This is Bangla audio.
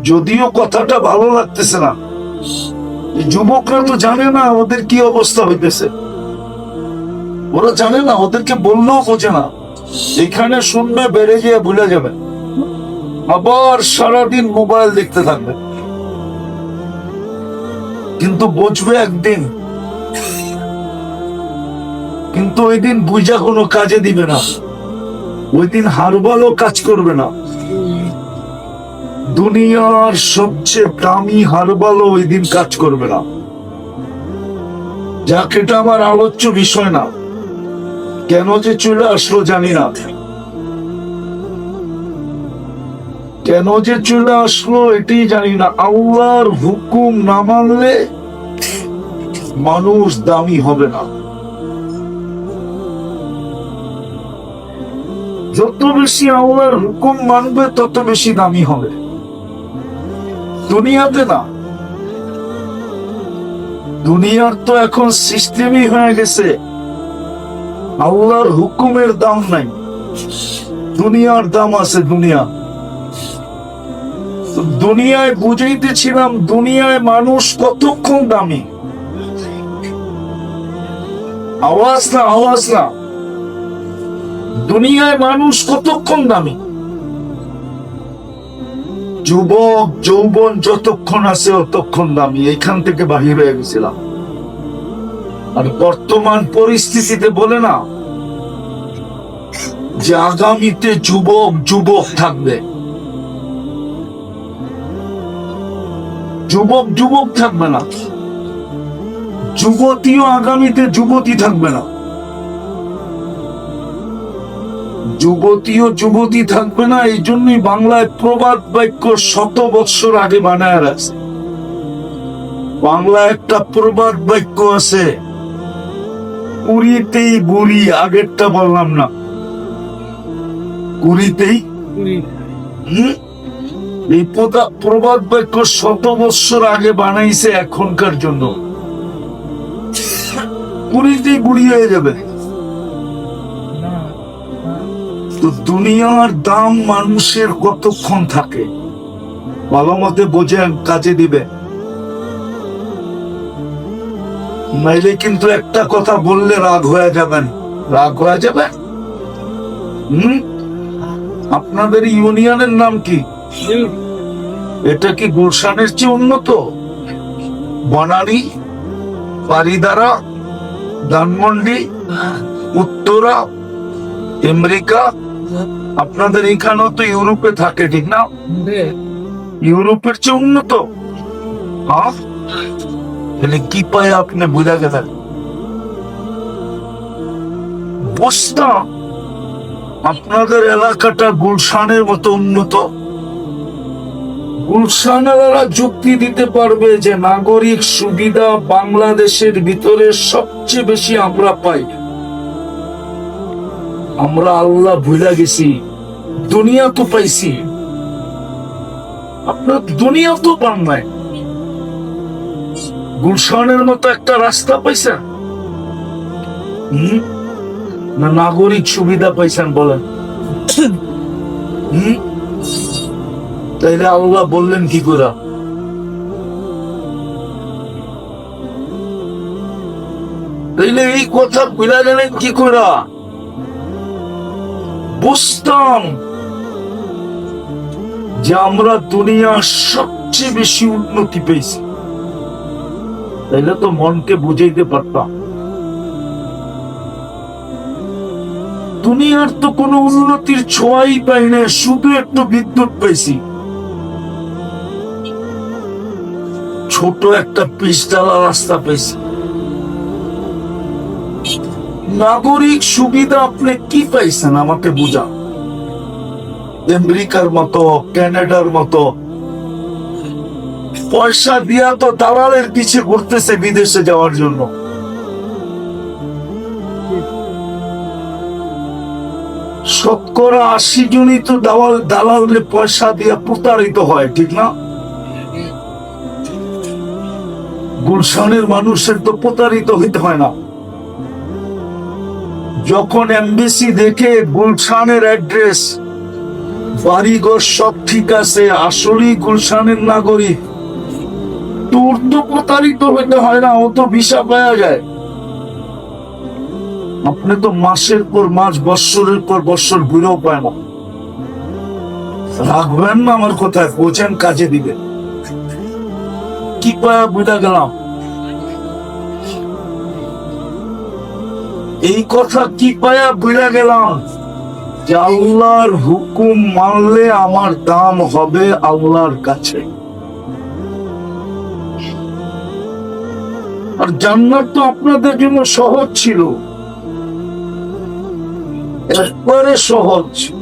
যদিও কথাটা ভালো লাগতেছে না। যুবকরা তো জানে না ওদের কি অবস্থা হইতেছে। ওরা জানে না, ওদেরকে বললেও বোঝে না। এখানে শুনবে, বেড়ে গিয়ে ভুলে যাবে। আবার সারাদিন মোবাইল দেখতে থাকবে। কিন্তু বুঝবে একদিন। কিন্তু ওই দিন বুঝা কোনো কাজে দিবে না। ওই দিন হারবালও কাজ করবে না। দুনিয়ার সবচেয়ে দামি হারবালও ওই দিন কাজ করবে না। যাক, এটা আমার আলোচ্য বিষয় না। কেন যে চলে আসলো জানি না। কেন যে চলে আসলো এটাই জানি না। আল্লাহর হুকুম না মানলে মানুষ দামি হবে না। যত বেশি আল্লাহর হুকুম মানবে, তত বেশি দামি হবে। দুনিয়াতে না। দুনিয়ার তো এখন সিস্টেমই হয়ে গেছে। আল্লাহর হুকুমের দাম নাই। দুনিয়ার দাম আছে দুনিয়া। দুনিয়ায় বুঝাইতেছিলাম, দুনিয়ায় মানুষ কতক্ষণ দামি? আওয়াজ না আওয়াজ না। দুনিয়ায় মানুষ কতক্ষণ দামি? যুবক, যৌবন যতক্ষণ আছে ততক্ষণ দামি এখান থেকে বাহির হয়ে গেছিলাম। আর বর্তমান পরিস্থিতিতে বলে না যে আগামীতে যুবক যুবক থাকবে। যুবক যুবক থাকবে না। যুবতীও আগামীতে যুবতী থাকবে না। যুবতীও যুবতী থাকবে না এই জন্যই বাংলায় প্রবাদ বাক্য শত বৎসর আগে বানায় রাখছে। বাংলা একটা প্রবাদ বাক্য আছে কুড়িতেই বুড়ি আগেরটা বললাম না। কুড়িতেই? এই প্রবাদ বাক্য শত বৎসর আগে বানাইছে এখনকার জন্য। কুড়িতেই বুড়ি হয়ে যাবে। তো দুনিয়ার দাম মানুষের কতক্ষণ থাকে? ভালো মতে বোঝেন কাজে দিবে। নাইলে কিন্তু একটা কথা বললে রাগ হয়ে যাবেন রাগ হয়ে যাবেন হুম? আপনাদের ইউনিয়নের নাম কি? এটা কি গুলশানের চেয়ে উন্নত? বনানী পারিদারা ধানমন্ডি উত্তরা আমেরিকা আপনাদের এখানেও তো ইউরোপে থাকে ঠিক না? ইউরোপের চেয়ে উন্নত? হ্যাঁ? তাহলে কি পায় আপনি বুঝা গেলেন বস্তা? আপনাদের এলাকাটা গুলশানের মতো উন্নত? গুলশানেরা যুক্তি দিতে পারবে যে নাগরিক সুবিধা বাংলাদেশের ভিতরে সবচেয়ে বেশি আমরা পাই। আমরা আল্লাহ ভুলে গেছি, দুনিয়া তো পাইছি। আপনার দুনিয়া তো পান নাই। গুলশানের মতো একটা রাস্তা পাইছেন। না নাগরিক সুবিধা পাইছেন বলেন। তাইলে আল্লাহ বললেন কি করে? তাইলে এই কথা বুঝা গেলেন কি করে? বুঝতাম যে আমরা দুনিয়ার সবচেয়ে বেশি উন্নতি পেয়েছি। তাইলে তো মনকে বুঝাইতে পারতাম। দুনিয়ার তো কোনো উন্নতির ছোঁয়াই পাই না শুধু একটু বিদ্যুৎ পেয়েছি ছোট একটা পিসডালা রাস্তা পেয়েছি নাগরিক সুবিধা আপনি কি পাইছেন? আমাকে বুঝা আমেরিকার মতো, কানাডার মতো। পয়সা দিয়া তো দালালের পিছে ঘুরতেছে বিদেশে যাওয়ার জন্য। শতকরা আশি জনই তো দালাল দালালে পয়সা দিয়ে প্রতারিত হয়, ঠিক না? গুলশানের মানুষের তো প্রতারিত হইতে হয় না। যখন এমবিসি দেখে গুলশানের অ্যাড্রেস, বাড়িঘর সব ঠিক আছে, আসলেই গুলশানের নাগরিক। তোর তো প্রতারিত হইতে হয় না, ও তো ভিসা পাওয়া যায়। আপনি তো মাসের পর মাস, বৎসরের পর বৎসর ঘুরেও পায় না। রাখবেন না আমার কোথায় বোঝেন কাজে দিবেন। কি পায়া বুঝা গেলাম? এই কথা কি পায়া বুঝা গেলাম? যে আল্লাহর হুকুম মানলে আমার দাম হবে আল্লাহর কাছে। আর জান্নাত তো আপনাদের জন্য সহজ ছিল। একবারে সহজ।